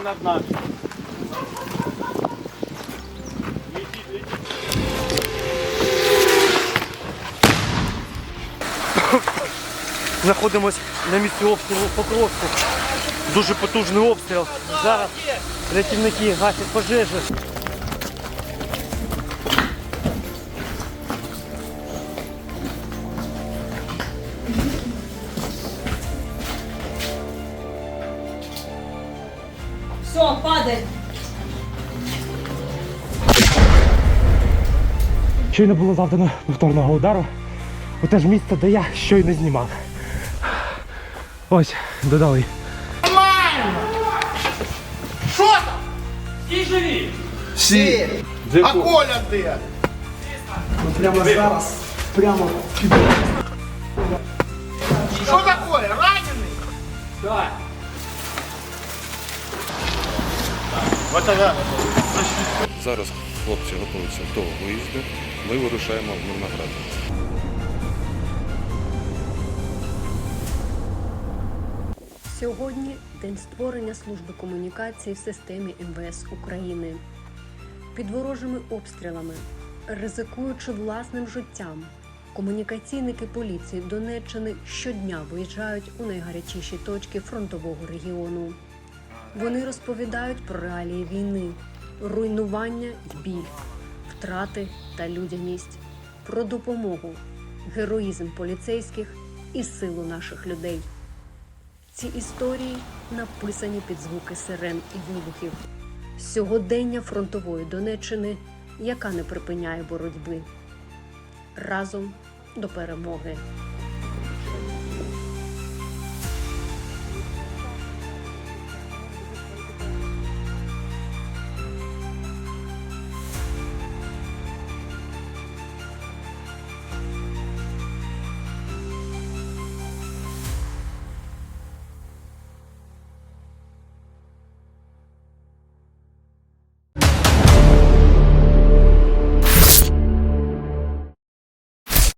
прямо над нами. Летить. Знаходимось на місці обстрілу Покровську. Дуже потужний обстріл. Зараз рятівники гасять пожежі. Все, падай. Щойно було завдано повторного удару у те ж місце, де я щойно знімав. Ось, додали. Що там? І живі! Всі. А Коля де? Прямо зараз, прямо Що таке? Ранений? Так. Зараз хлопці готуються до виїзду. Ми вирушаємо в Мирноград. Сьогодні день створення служби комунікації в системі МВС України. Під ворожими обстрілами, ризикуючи власним життям, комунікаційники поліції Донеччини щодня виїжджають у найгарячіші точки фронтового регіону. Вони розповідають про реалії війни, руйнування й біль, втрати та людяність, про допомогу, героїзм поліцейських і силу наших людей. Ці історії написані під звуки сирен і вибухів. Сьогодення фронтової Донеччини, яка не припиняє боротьби. Разом до перемоги.